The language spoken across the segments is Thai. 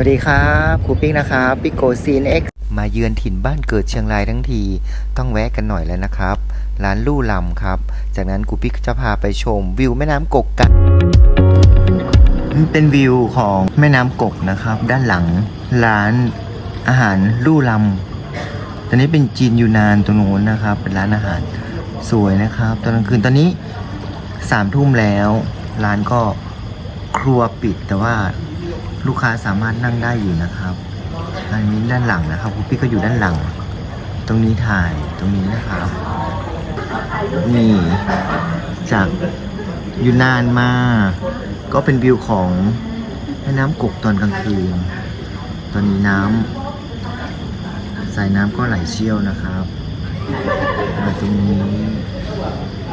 วัสดีครับครูปิ๊กนะครับปิโกซีนเอ็กมาเยือนถิ่นบ้านเกิดเชียงรายทั้งที ต้องแวะกันหน่อยแล้วนะครับ ร้านลู่ลำครับ จากนั้นครูปิ๊กจะพาไปชมวิวแม่น้ำกกกันเป็นวิวของแม่น้ำกกนะครับ ด้านหลังร้านอาหารลู่ลำตอนนี้เป็นจีนยูนานตรงโน้นนะครับ เป็นร้านอาหารสวยนะครับ ตอนกลางคืนตอนนี้สามทุ่มแล้ว ร้านก็ครัวปิดแต่ว่า ลูกค้าสามารถนั่งได้อยู่นะครับอันนี้ด้านหลังนะครับคุณพี่ก็อยู่ด้านหลัง ตรงนี้ถ่ายตรงนี้นะครับ นี่จากอยู่นานมา ก็เป็นวิวของแม่น้ำกกตอนกลางคืน ตอนนี้น้ำสายน้ำก็ไหลเชี่ยวนะครับมาตรงนี้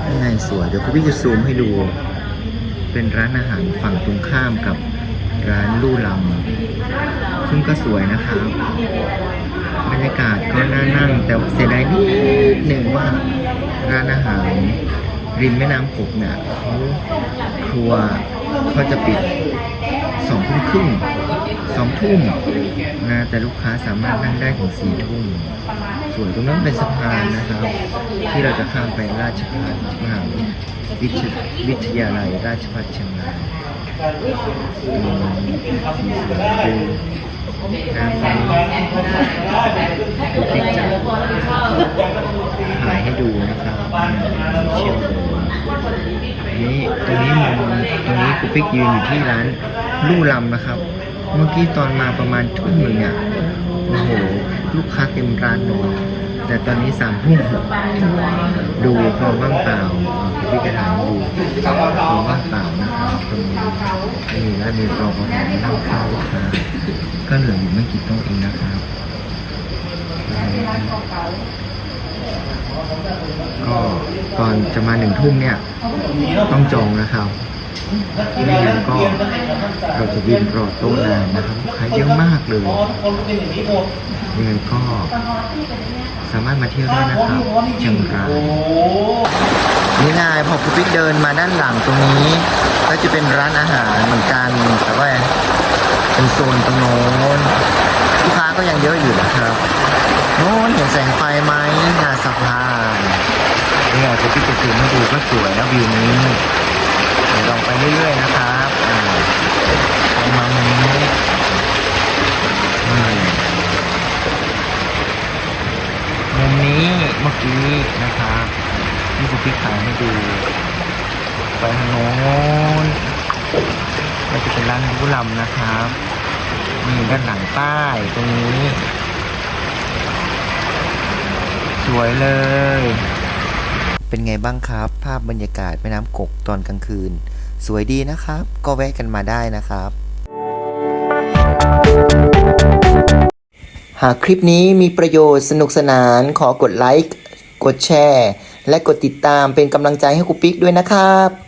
ยังไงสวย เดี๋ยวคุณพี่จะซูมให้ดู เป็นร้านอาหารฝั่งตรงข้ามกับ ร้านลู่ลำซึ่งก็สวยนะครับบรรยากาศก็น่านั่ง แต่เสียดายนิดหนึ่งว่าร้านอาหาร ริมแม่น้ำกกเนี่ยเขาครัวเขาจะปิดสองทุ่มครึ่งสองทุ่มนะแต่ลูกค้าสามารถนั่งได้ถึงสี่ทุ่มสวยตรงนั้นเป็นสะพานนะครับ ที่เราจะข้ามไปราชพัฒมหาวิทยวิทยาลัยราชภัฏเชียงราย อืมสีสวยดูน้ำฟ้าดูติ๊กจักถ่ายให้ดูนะครับเชี่ยวนี่ตรงนี้มุมตรงนี้กูปิ๊กยืนอยู่ที่ร้านลู่ลำนะครับ เมื่อกี้ตอนมาประมาณทุ่มหนึ่งเนี่ยโอ้โหลูกค้าเต็มร้านเลยแต่ตอนนี้สามทุ่มดูความว่างเปล่าพี่กระถางดูความว่างเปล่า นะครับตรงนี้นี่แล้วมีรอปภนั่งเฝ้าลูกค้าก็เหลืออยู่ไม่กี่โต๊ะเองนะครับก็ตอนจะมาหนึ่งทุ่มเนี่ย ต้องจองนะครับไม่งั้นก็เราจะวินรอโต๊ะนานนะครับลูกค้าเยอะมากเลยยังไงก็สามารถมาเที่ยวได้นะครับเชียงรายนี่นายพอคุณปิ๊กเดินมาด้านหลังตรงนี้ ก็จะเป็นร้านอาหารเหมือนกันแต่ว่าเป็นโซนตรงโน้นลูกค้าก็ยังเยอะอยู่นะครับโน้นเห็นแสงไฟไหมหน้าสะพานนี่ไงคุณปิ๊กจะซูมให้ดูก็สวยนะวิวนี้ลองไปเรื่อยๆนะครับอ่าลงมามุมนี้มุมนี้เมื่อกี้นะครับที่คุณพี่ขายให้ดูไปทางโน้น ก็จะเป็นร้านบุลำนะครับนี่ด้านหลังใต้ตรงนี้ สวยเลย เป็นไงบ้างครับ ภาพบรรยากาศแม่น้ำกกตอนกลางคืน สวยดีนะครับ ก็แวะกันมาได้นะครับ หากคลิปนี้มีประโยชน์สนุกสนานขอกดไลค์ กดแชร์ และกดติดตามเป็นกำลังใจให้ครูปิ๊กด้วยนะครับ